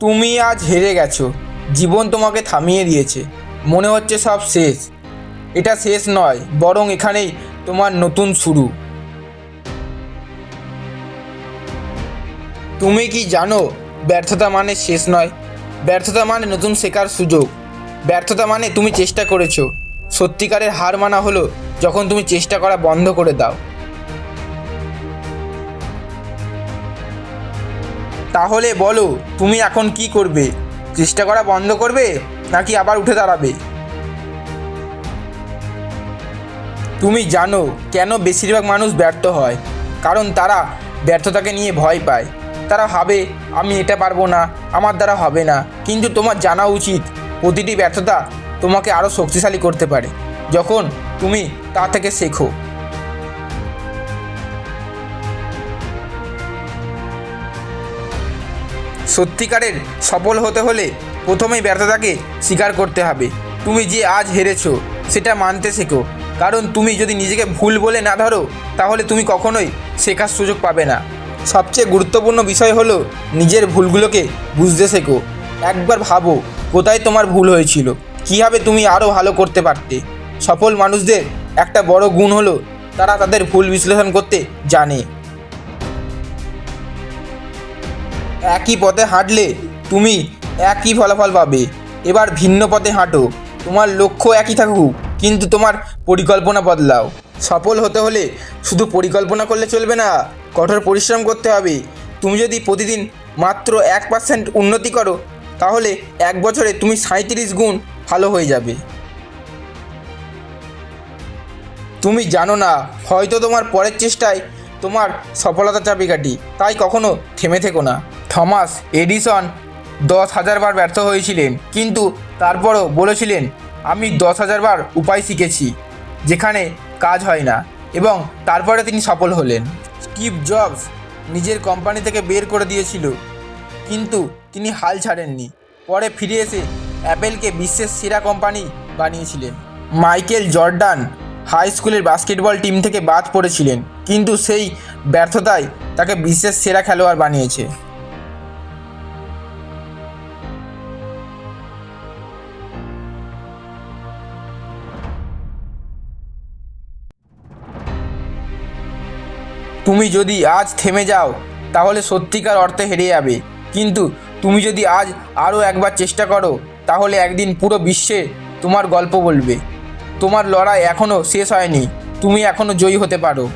তুমি আজ হেরে গেছো। জীবন তোমাকে থামিয়ে দিয়েছে। মনে হচ্ছে সব শেষ। এটা শেষ নয়, বরং এখানেই তোমার নতুন শুরু। তুমি কি জানো, ব্যর্থতা মানে শেষ নয়। ব্যর্থতা মানে নতুন শেখার সুযোগ। ব্যর্থতা মানে তুমি চেষ্টা করেছ। সত্যিকারের হার মানা হলো যখন তুমি চেষ্টা করা বন্ধ করে দাও। তাহলে বলো, তুমি এখন কি করবে? চেষ্টা করা বন্ধ করবে, নাকি আবার উঠে দাঁড়াবে? তুমি জানো কেন বেশিরভাগ মানুষ ব্যর্থ হয়। কারণ তারা ব্যর্থতাকে নিয়ে ভয় পায়। তারা ভাবে, আমি এটা পারব না, আমার দ্বারা হবে না। কিন্তু তোমার জানা উচিত, প্রতিটি ব্যর্থতা তোমাকে আরও শক্তিশালী করতে পারে, যখন তুমি তা থেকে শেখো। সত্যিকারের সফল হতে হলে প্রথমেই ব্যর্থতাকে স্বীকার করতে হবে। তুমি যে আজ হেরেছো, সেটা মানতে শেখো। কারণ তুমি যদি নিজেকে ভুল বলে না ধরো, তাহলে তুমি কখনোই শেখার সুযোগ পাবে না। সবচেয়ে গুরুত্বপূর্ণ বিষয় হলো নিজের ভুলগুলোকে বুঝতে শেখো। একবার ভাবো, কোথায় তোমার ভুল হয়েছিল? কীভাবে তুমি আরও ভালো করতে পারতে? সফল মানুষদের একটা বড় গুণ হলো, তারা তাদের ভুল বিশ্লেষণ করতে জানে। একই পথে হাঁটলে তুমি একই ফলাফল পাবে। এবার ভিন্ন পথে হাঁটো। তোমার লক্ষ্য একই থাকুক, কিন্তু তোমার পরিকল্পনা বদলাও। সফল হতে হলে শুধু পরিকল্পনা করলে চলবে না, কঠোর পরিশ্রম করতে হবে। তুমি যদি প্রতিদিন মাত্র এক পার্সেন্ট উন্নতি করো, তাহলে এক বছরে তুমি সাঁত্রিশ গুণ ভালো হয়ে যাবে। তুমি জানো না, হয়তো তোমার পরের চেষ্টায় তোমার সফলতা চাবিকাঠি, তাই কখনো থেমে থেকো না। থমাস এডিসন দশ হাজার বার ব্যর্থ হয়েছিলেন। কিন্তু তারপরও বলেছিলেন, আমি দশ হাজার বার উপায় শিখেছি, যেখানে কাজ হয় না। এবং তারপরে তিনি সফল হলেন। স্টিভ জবস নিজের কোম্পানি থেকে বের করে দিয়েছিল, কিন্তু তিনি হাল ছাড়েননি। পরে ফিরে এসে অ্যাপেলকে বিশ্বের সেরা কোম্পানি বানিয়েছিলেন। মাইকেল জর্ডান হাই স্কুলের বাস্কেটবল টিম থেকে বাদ পড়েছিলেন, কিন্তু সেই ব্যর্থতায় তাকে বিশ্বের সেরা খেলোয়াড় বানিয়েছে। তুমি যদি আজ থেমে যাও, তাহলে সত্যিকার অর্থে হেরে যাবে। কিন্তু তুমি যদি আজ আরও একবার চেষ্টা করো, তাহলে একদিন পুরো বিশ্বে তোমার গল্প বলবে। তোমার লড়াই এখনও শেষ হয়নি। তুমি এখনও জয়ী হতে পারো।